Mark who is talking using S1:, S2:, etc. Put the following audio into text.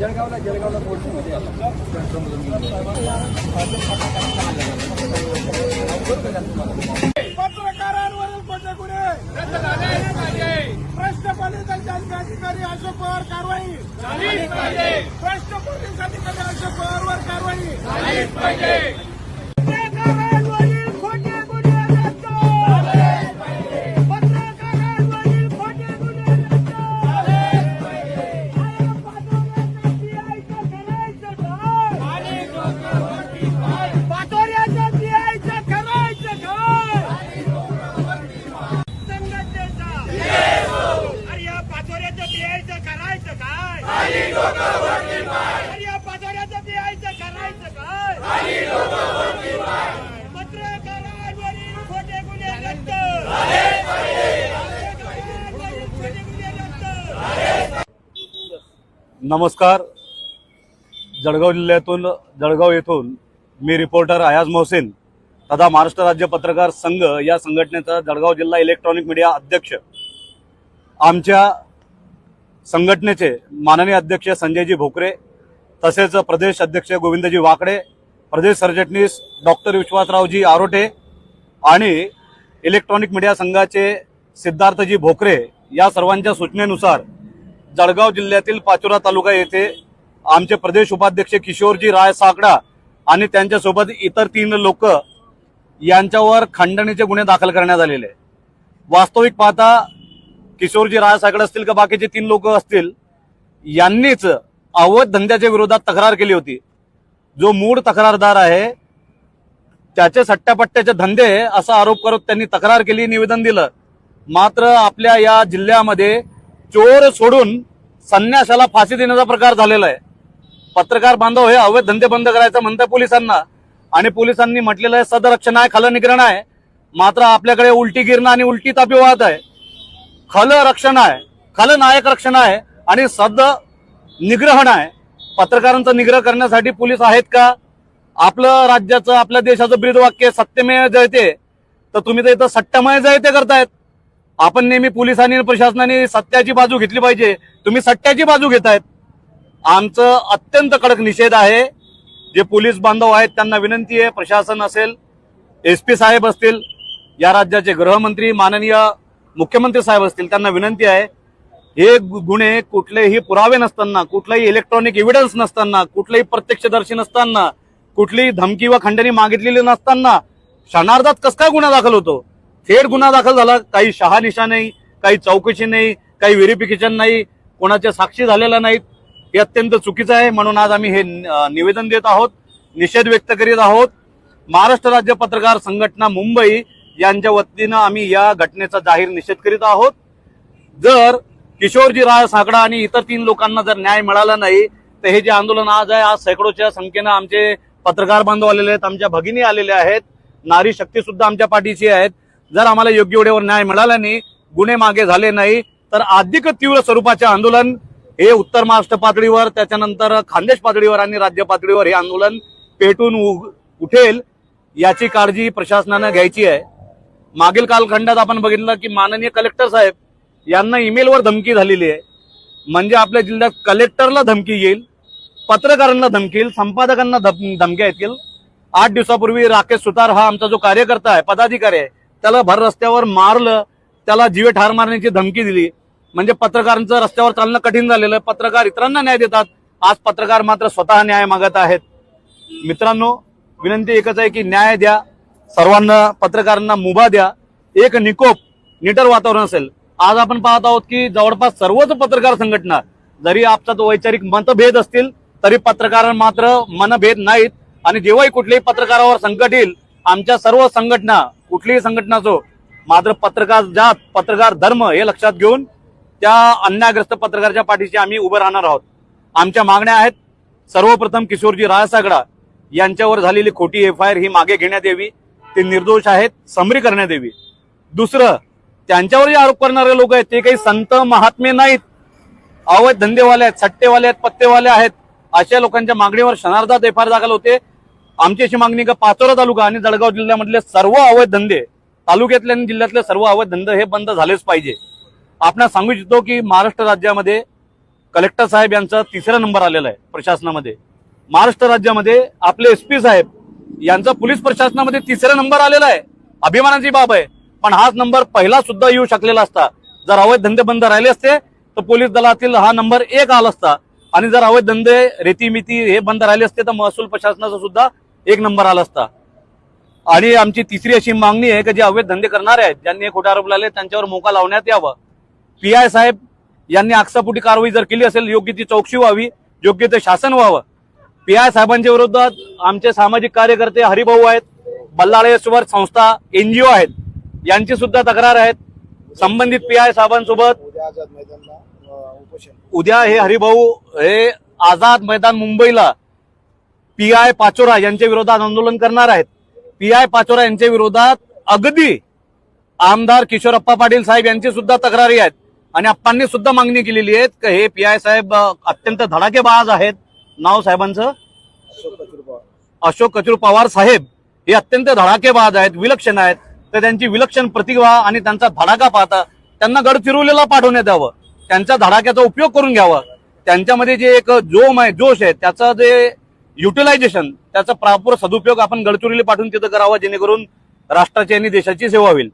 S1: जळगावला जळगावला मोर्चामध्ये आला.
S2: पत्रकारांवरील खोटे गुन्हे रद्द झाले पाहिजे भ्रष्ट पोलीस अधिकारी अशोक पवार कारवाई. झालीच पाहिजे. भ्रष्ट पोलीस अधिकारी अशोक पवारवर कारवाई. झालीच पाहिजे.
S3: नमस्कार. जळगाव जिल्ह्यातून जळगाव येथून मी रिपोर्टर अयाज मोहसेन तथा महाराष्ट्र राज्य पत्रकार संघ या संघटनेचा जळगाव जिल्हा इलेक्ट्रॉनिक मीडिया अध्यक्ष. आमच्या संघटनेचे माननीय अध्यक्ष संजयजी भोकरे तसेच प्रदेश अध्यक्ष गोविंदजी वाकडे प्रदेश सरचिटणीस डॉक्टर विश्वासरावजी आरोटे आणि इलेक्ट्रॉनिक मीडिया संघाचे सिद्धार्थजी भोकरे या सर्वांच्या सूचनेनुसार जळगाव जिल्ह्यातील पाचोरा तालुका येथे आमचे प्रदेश उपाध्यक्ष किशोरजी राय साकडा आणि त्यांच्यासोबत इतर तीन लोक यांच्यावर खंडणीचे गुन्हे दाखल करण्यात आलेले. वास्तविक पाहता किशोरजी राय सागड असतील का बाकीचे तीन लोक असतील यांनीच अवैध धंद्याच्या विरोधात तक्रार केली होती. जो मूळ तक्रारदार आहे त्याचे सट्ट्यापट्ट्याचे धंदे असा आरोप करत त्यांनी तक्रार केली निवेदन दिलं. मात्र आपल्या या जिल्ह्यामध्ये चोर सोडून संन्यासाला फाशी देण्याचा प्रकार झालेला आहे. पत्रकार बांधव हे अवैध धंदे बंद करायचं म्हणतात पोलिसांना. आणि पोलिसांनी म्हटलेलं आहे सदरक्षण आहे खलनिग्रहण आहे मात्र आपल्याकडे उलटी गिरणं आणि उलटी तापी वाहत आहे. खल रक्षण आहे खल नायक रक्षण आहे आणि सद निग्रहण आहे. पत्रकारांचा निग्रह करण्यासाठी पोलीस आहेत का? आपलं राज्याचं आपल्या देशाचं ब्रीदवाक्य सत्यमेव जयते. तर तुम्ही तर इथं सट्टमय जयते करतायत. आपण नेहमी पोलिसांनी आणि प्रशासनाने सत्याची बाजू घेतली पाहिजे. तुम्ही सट्ट्याची बाजू घेतायत. आमचं अत्यंत कडक निषेध आहे. जे पोलीस बांधव आहेत त्यांना विनंती आहे प्रशासन असेल एस पी साहेब असतील या राज्याचे गृहमंत्री माननीय मुख्यमंत्री साहेब असतील त्यांना विनंती आहे हे गुन्हे कुठलेही पुरावे नसताना कुठलाही इलेक्ट्रॉनिक एव्हिडन्स नसताना कुठलेही प्रत्यक्षदर्शी नसताना कुठलीही धमकी व खंडणी मागितलेली नसताना क्षणार्धात कस काय गुन्हा दाखल होतो? थेट गुन्हा दाखल झाला काही शहानिशा नाही काही चौकशी नाही काही व्हेरिफिकेशन नाही कोणाच्या साक्षी झालेल्या नाहीत हे अत्यंत चुकीचं आहे. म्हणून आज आम्ही हे निवेदन देत आहोत निषेध व्यक्त करीत आहोत. महाराष्ट्र राज्य पत्रकार संघटना मुंबई यांच्या वतीनं आम्ही या घटनेचा जाहीर निषेध करीत आहोत. जर किशोरजी राज सागडा आणि इतर तीन लोकांना जर न्याय मिळाला नाही तर हे जे आंदोलन आज आहे आज सैकडोच्या संख्येनं आमचे पत्रकार बांधव आलेले आहेत आमच्या भगिनी आलेल्या आहेत नारी शक्ती सुद्धा आमच्या पाठीची आहेत. जर आम्हाला योग्य वेळेवर न्याय मिळाला नाही गुन्हे मागे झाले नाही तर अधिक तीव्र स्वरूपाचे आंदोलन हे उत्तर महाराष्ट्र पातळीवर त्याच्यानंतर खानदेश पातळीवर आणि राज्य पातळीवर हे आंदोलन पेटून उठेल याची काळजी प्रशासनानं घ्यायची आहे. मागील कालखंडात आपण बघितलं की माननीय कलेक्टर साहेब यांना ईमेलवर धमकी झालेली आहे. म्हणजे आपल्या जिल्ह्यात कलेक्टरला धमकी येईल पत्रकारांना धमकी येईल संपादकांना धम- धमक्या येतील. आठ दिवसापूर्वी राकेश सुतार हा आमचा जो कार्यकर्ता आहे पदाधिकारी आहे त्याला भर रस्त्यावर मारलं त्याला जीवे ठार मारण्याची धमकी दिली. म्हणजे पत्रकारांचं रस्त्यावर चालणं कठीण झालेलं आहे. पत्रकार इतरांना न्याय देतात. आज पत्रकार मात्र स्वतः न्याय मागत आहेत. मित्रांनो विनंती एकच आहे की न्याय द्या. सर्वांना पत्रकारांना मुभा द्या. एक निकोप निटर वातावरण असेल. आज आपण पाहत आहोत की जवळपास सर्वच पत्रकार संघटना जरी आपचा तो वैचारिक मतभेद असतील तरी पत्रकार मात्र मनभेद नाहीत. आणि जेव्हाही कुठल्याही पत्रकारावर संकट येईल आमच्या सर्व संघटना कुठलीही संघटना असो मात्र पत्रकार जात पत्रकार धर्म हे लक्षात घेऊन त्या अन्यायग्रस्त पत्रकाराच्या पाठीशी आम्ही उभं राहणार आहोत. आमच्या मागण्या आहेत सर्वप्रथम किशोरजी राजसागडा यांच्यावर झालेली खोटी एफ आय आर ही मागे घेण्यात यावी. ते निर्दोष आहेत समरी करण्यात यावी दुसरं त्यांच्यावर जे आरोप करणारे लोक आहेत ते काही संत महात्मे नाहीत. अवैध धंदेवाले आहेत सट्टेवाले आहेत पत्तेवाले आहेत. अशा लोकांच्या मागणीवर क्षणार्धात एफ आर दाखल होते. आमची अशी मागणी का पाचोरा तालुका आणि जळगाव जिल्ह्यामधले सर्व अवैध धंदे तालुक्यातले आणि जिल्ह्यातले सर्व अवैध धंदे हे बंद झालेच पाहिजे. आपण सांगू इच्छितो की महाराष्ट्र राज्यामध्ये कलेक्टर साहेब यांचा तिसरा नंबर आलेला आहे प्रशासनामध्ये. महाराष्ट्र राज्यामध्ये आपले एस पी साहेब यांचा पोलीस प्रशासनामध्ये तिसरा नंबर आलेला आहे. अभिमानाची बाब आहे. पण हाच नंबर पहिला सुद्धा येऊ शकलेला असता. जर अवैध धंदे बंद राहिले असते तर पोलीस दलातील हा नंबर एक आला असता. आणि जर अवैध धंदे रेतीमिती हे बंद राहिले असते तर महसूल प्रशासनाचा सुद्धा एक नंबर आला असता. आणि आमची तिसरी अशी मागणी आहे की जे अवैध धंदे करणारे आहेत ज्यांनी हे खोटे आरोप लावले त्यांच्यावर मोका लावण्यात यावं. पी आय साहेब यांनी आक्षापोटी कारवाई जर केली असेल योग्य ती चौकशी व्हावी योग्य ते शासन व्हावं. पी आय साहेबांच्या विरोधात आमचे सामाजिक कार्यकर्ते हरिभाऊ आहेत बल्लाळेश्वर संस्था एनजीओ आहेत यांची सुद्धा तक्रार आहेत. संबंधित पी आय साहेबांसोबत
S1: उद्या
S3: हे हरिभाऊ हे आझाद मैदान मुंबईला पी आय पाचोरा यांच्या विरोधात आंदोलन करणार आहेत. पी आय पाचोरा यांच्या विरोधात अगदी आमदार किशोरप्पा पाटील साहेब यांची सुद्धा तक्रारी आहेत. आणि अप्पांनी सुद्धा मागणी केलेली आहे की हे पी आय साहेब अत्यंत धडाकेबाज आहेत. नाव साहेबांचं?
S1: अशोक कचूर पवार.
S3: अशोक कचूर पवार साहेब. हे अत्यंत धडाकेबाज आहेत विलक्षण आहेत. तर त्यांची विलक्षण प्रतिभा आणि त्यांचा धडाका पाहता त्यांना गडचिरोलीला पाठवण्यात यावं. त्यांच्या धडाक्याचा उपयोग करून घ्यावा. त्यांच्यामध्ये जे एक जोम आहे जोश आहे त्याचं जे युटिलायझेशन त्याचा प्रापूर सदुपयोग आपण गडचिरोली पाठवून तिथं करावा जेणेकरून राष्ट्राची आणि देशाची सेवा होईल.